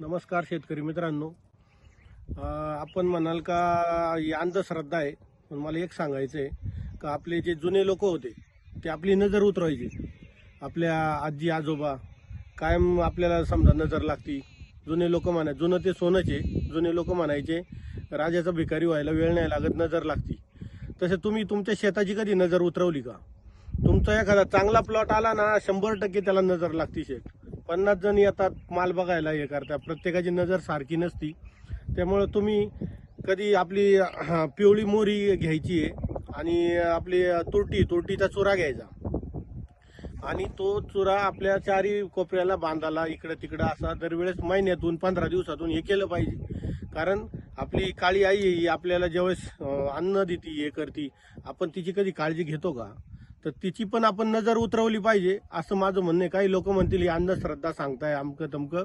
नमस्कार शेतकरी मित्रांनो. आपण म्हणाल का ही अंधश्रद्धा आहे. पण मला एक सांगायचं आहे का आपले जे जुने लोक होते ते आपली नजर उतरवायचे. आपल्या आजी आजोबा कायम आपल्याला समजा नजर लागती. जुने लोक म्हणा जुनं ते सोनंचे जुने लोक म्हणायचे राजाचा भिकारी व्हायला वेळ नाही लागत नजर लागती. तसे तुम्ही तुमच्या शेताची कधी नजर उतरवली का? तुमचा एखादा चांगला प्लॉट आला ना शंभर टक्के त्याला नजर लागती शेत. पन्नास जण येतात माल बघायला हे करतात. प्रत्येकाची नजर सारखी नसती. त्यामुळं तुम्ही कधी आपली हा, पिवळी मोरी घ्यायची आहे आणि आपली तुरटी तुरटीचा चुरा घ्यायचा. आणि तो चुरा आपल्या चारी कोपऱ्याला बांधाला इकडं तिकडं असा दरवेळेस महिन्यातून पंधरा दिवसातून हे केलं पाहिजे. कारण आपली काळी आई आहे, ही आपल्याला ज्यावेळेस अन्न देते हे करते आपण तिची कधी काळजी घेतो का? तर तिची पण आपण नजर उतरवली पाहिजे असं माझं म्हणणं आहे. काही लोक म्हणतील ही अंधश्रद्धा सांगताय अमकं तमकं.